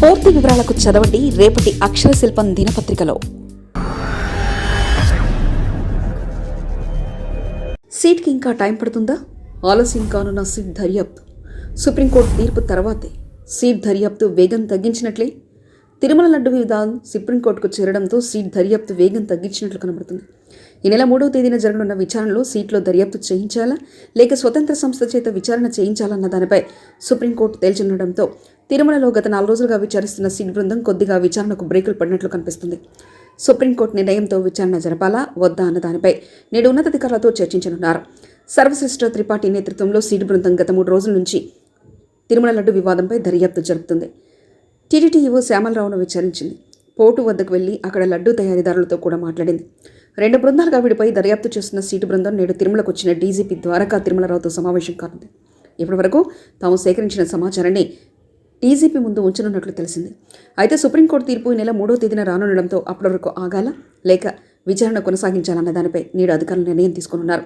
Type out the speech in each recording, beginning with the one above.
పూర్తి వివరాలకు చదవండి రేపటి అక్షర శిల్పం దినపత్రికలో. సీట్కి ఇంకా టైం పడుతుందా? ఆలస్యం కానున్న సీట్ దర్యాప్తు సుప్రీంకోర్టు తీర్పు తర్వాతే. సీట్ దర్యాప్తు వేగం తగ్గించినట్లే తిరుమల లడ్డు విధానం సుప్రీంకోర్టుకు చేరడంతో సీట్ దర్యాప్తు వేగం తగ్గించినట్లు కనబడుతుంది. ఈ నెల మూడవ తేదీన జరగనున్న విచారణలో సీట్లో దర్యాప్తు చేయించాలా? లేక స్వతంత్ర సంస్థ చేత విచారణ చేయించాలన్న దానిపై సుప్రీంకోర్టు తేల్చుండడంతో తిరుమలలో గత నాలుగు రోజులుగా విచారిస్తున్న సీట్ బృందం కొద్దిగా విచారణకు బ్రేకులు పడినట్లు కనిపిస్తుంది. సుప్రీంకోర్టు నిర్ణయంతో విచారణ జరపాలా? వద్దా అన్న దానిపై నేడు ఉన్నతాధికారులతో చర్చించనున్నారు. సర్వశ్రేష్ఠ త్రిపాఠి నేతృత్వంలో సీట్ బృందం గత మూడు రోజుల నుంచి తిరుమల లడ్డు వివాదంపై దర్యాప్తు జరుపుతుంది. టీడీటీఈఓ శ్యామలరావును విచారించింది. పోర్టు వద్దకు వెళ్ళి అక్కడ లడ్డూ తయారీదారులతో కూడా మాట్లాడింది. రెండు బృందాలుగా విడిపోయి దర్యాప్తు చేస్తున్న సీటు బృందం నేడు తిరుమలకు వచ్చిన డీజీపీ ద్వారకా తిరుమలరావుతో సమావేశం కానుంది. ఇప్పటివరకు తాము సేకరించిన సమాచారాన్ని డీజీపీ ముందు ఉంచనున్నట్లు తెలిసింది. అయితే సుప్రీంకోర్టు తీర్పు ఈ నెల మూడో తేదీన రానుండడంతో అప్పటి వరకు ఆగాల లేక విచారణ కొనసాగించాలన్న దానిపై నేడు అధికారులు నిర్ణయం తీసుకున్నారు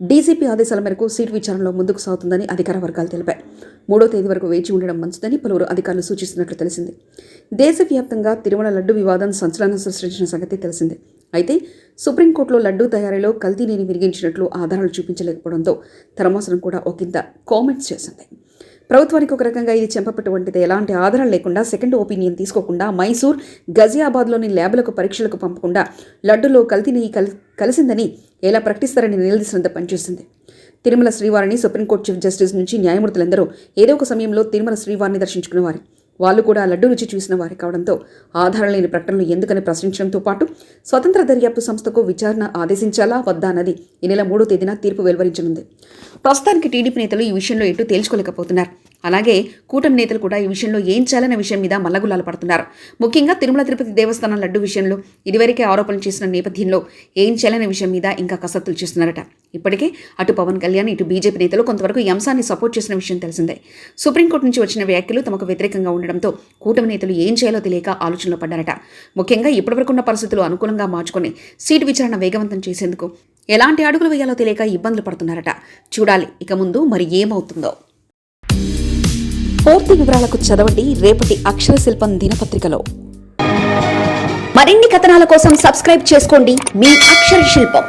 డీజీపీ ఆదేశాల మేరకు సీట్ విచారణలో ముందుకు సాగుతుందని అధికార వర్గాలు తెలిపాయి. మూడో తేదీ వరకు వేచి ఉండడం మంచిదని పలువురు అధికారులు సూచిస్తున్నట్లు తెలిసింది. దేశవ్యాప్తంగా తిరుమల లడ్డు వివాదం సంచలనం సృష్టించిన సంగతి తెలిసిందే. అయితే సుప్రీంకోర్టులో లడ్డూ తయారీలో కల్తీనేని విరిగించినట్లు ఆధారాలు చూపించలేకపోవడంతో ధర్మాసనం కూడా ఒకంత కామెంట్స్ చేసింది. ప్రభుత్వానికి ఒక రకంగా ఇది చెంపపట్టు వంటిది. ఎలాంటి ఆధారం లేకుండా సెకండ్ ఒపీనియన్ తీసుకోకుండా మైసూర్ గజియాబాద్లోని ల్యాబ్లకు పరీక్షలకు పంపకుండా లడ్డూలో కల్తీని కలి కల్ కలిసిందని ఎలా ప్రకటిస్తారని నిలదీసినంత పనిచేసింది. తిరుమల శ్రీవారిని సుప్రీంకోర్టు చీఫ్ జస్టిస్ నుంచి న్యాయమూర్తులందరూ ఏదో ఒక సమయంలో తిరుమల శ్రీవారిని దర్శించుకునేవారు. వాళ్ళు కూడా లడ్డు రుచి చూసిన వారి కావడంతో ఆధారం లేని ప్రకటనలు ఎందుకని ప్రశ్నించడంతో పాటు స్వతంత్ర దర్యాప్తు సంస్థకు విచారణ ఆదేశించాలా వద్దా అన్నది ఈ నెల మూడో తేదీన తీర్పు వెలువరించనుంది. ప్రస్తుతానికి టీడీపీ నేతలు ఈ విషయంలో ఎటు తేల్చుకోలేకపోతున్నారు. అలాగే కూటమి నేతలు కూడా ఈ విషయంలో ఏం చేయాలనే విషయం మీద మల్లగుల్లాలు పడుతున్నారు. ముఖ్యంగా తిరుమల తిరుపతి దేవస్థానం లడ్డు విషయంలో ఇదివరకే ఆరోపణలు చేసిన నేపథ్యంలో ఏం చేయాలనే విషయం మీద ఇంకా కసరత్తులు చేస్తున్నారట. ఇప్పటికే అటు పవన్ కళ్యాణ్ ఇటు బీజేపీ నేతలు కొంతవరకు ఈ అంశాన్ని సపోర్ట్ చేసిన విషయం తెలిసిందే. సుప్రీంకోర్టు నుంచి వచ్చిన వ్యాఖ్యలు తమకు వ్యతిరేకంగా ఉండడంతో కూటమి నేతలు ఏం చేయాలో తెలియక ఆలోచనలో పడ్డారట. ముఖ్యంగా ఇప్పటివరకున్న పరిస్థితులు అనుకూలంగా మార్చుకొని సీటు విచారణ వేగవంతం చేసేందుకు ఎలాంటి అడుగులు వేయాలో తెలియక ఇబ్బందులు పడుతున్నారట. చూడాలి. ఇక ముందు మరి ఏమవుతుందో. పూర్తి వివరాలకు చదవండి రేపటి అక్షర శిల్పం దినపత్రికలో. మరిన్ని కథనాల కోసం సబ్స్క్రైబ్ చేసుకోండి మీ అక్షర శిల్పం.